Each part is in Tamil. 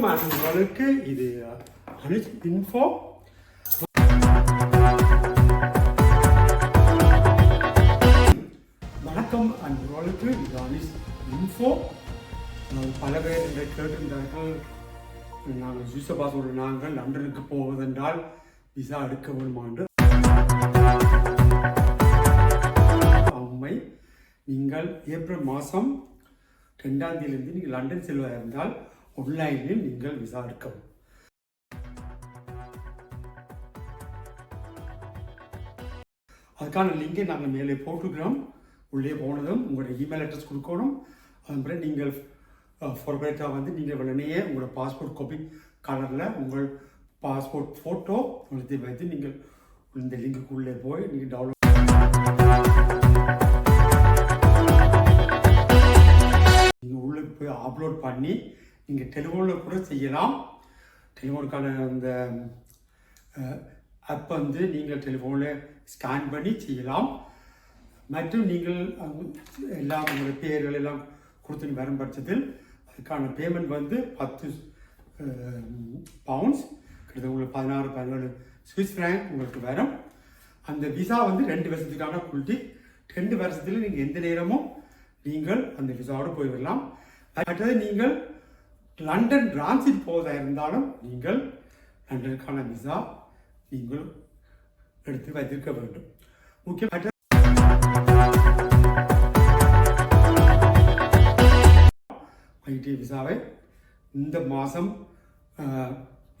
அன்பர்களுக்கு இது அனுஜ் இன்ஃபோ வணக்கம் அன்பர்களுக்கு இது அனுஜ் இன்ஃபோ அஹ் பல பேர் இதை கேட்டிருந்தார்கள் நாங்கள் ஜூசபாசோட நாங்கள் லண்டனுக்கு போவதென்றால் விசா எடுக்க வேண்டுமா என்று உண்மை நீங்கள் ஏப்ரல் மாதம் ரெண்டாம் தேதியிலிருந்து நீங்கள் லண்டன் செல்வதாக இருந்தால் ஒன்லைனில் நீங்கள் விசாரிக்கவும் அதுக்கான லிங்கை நாங்கள் மேலே போட்டுக்கிறோம். உள்ளே போனதும் உங்களோட இமெயில் அட்ரஸ் கொடுக்கணும். அதன் பிறகு நீங்கள் ஃபார்மேட்டாக வந்து நீங்கள் உடனேயே உங்களோட பாஸ்போர்ட் காப்பி கலரில் உங்கள் பாஸ்போர்ட் ஃபோட்டோ எழுதி வைத்து நீங்கள் இந்த லிங்குக்குள்ளே போய் நீங்கள் டவுன்லோட் நீங்கள் உள்ளே போய் அப்லோட் பண்ணி நீங்கள் டெலிஃபோனில் கூட செய்யலாம். டெலிஃபோனுக்கான அந்த ஆப் வந்து நீங்கள் டெலிஃபோனில் ஸ்கேன் பண்ணி செய்யலாம். மற்றும் நீங்கள் எல்லாம் உங்களுடைய பேர்கள் எல்லாம் கொடுத்துன்னு வரும் பட்சத்தில் அதுக்கான பேமெண்ட் வந்து பத்து பவுண்ட்ஸ் கிட்டத்தட்ட உங்களுக்கு பதினாறு பதினேழு சுவிஸ் ஃப்ராங்க் உங்களுக்கு வரும். அந்த விசா வந்து ரெண்டு வருஷத்துக்கான குட்டி. ரெண்டு வருஷத்தில் நீங்கள் எந்த நேரமும் நீங்கள் அந்த விசாவோடு போய் வரலாம் மற்றது நீங்கள் லண்டன் டிரான்சிட் போவதாக இருந்தாலும் நீங்கள் லண்டனுக்கான விசா நீங்கள் எடுத்து வைத்திருக்க வேண்டும். முக்கியமற்ற ஐடி விசாவை இந்த மாதம்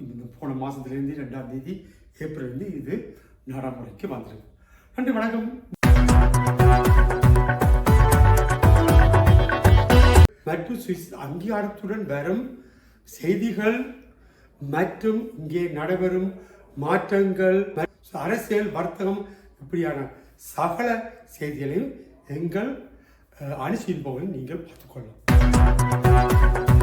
இந்த போன மாதத்துலேருந்து ரெண்டாம் தேதி ஏப்ரல்லேருந்து இது நடைமுறைக்கு வந்திருக்கு. நன்றி வணக்கம். மற்றும் சுவிஸ் அங்கீகாரத்துடன் வரும் செய்திகள் மற்றும் இங்கே நடைபெறும் மாற்றங்கள் அரசியல் வர்த்தகம் இப்படியான சகல செய்திகளையும் எங்கள் அனுசியின் போவன் நீங்கள் பார்த்துக்கொள்ளலாம்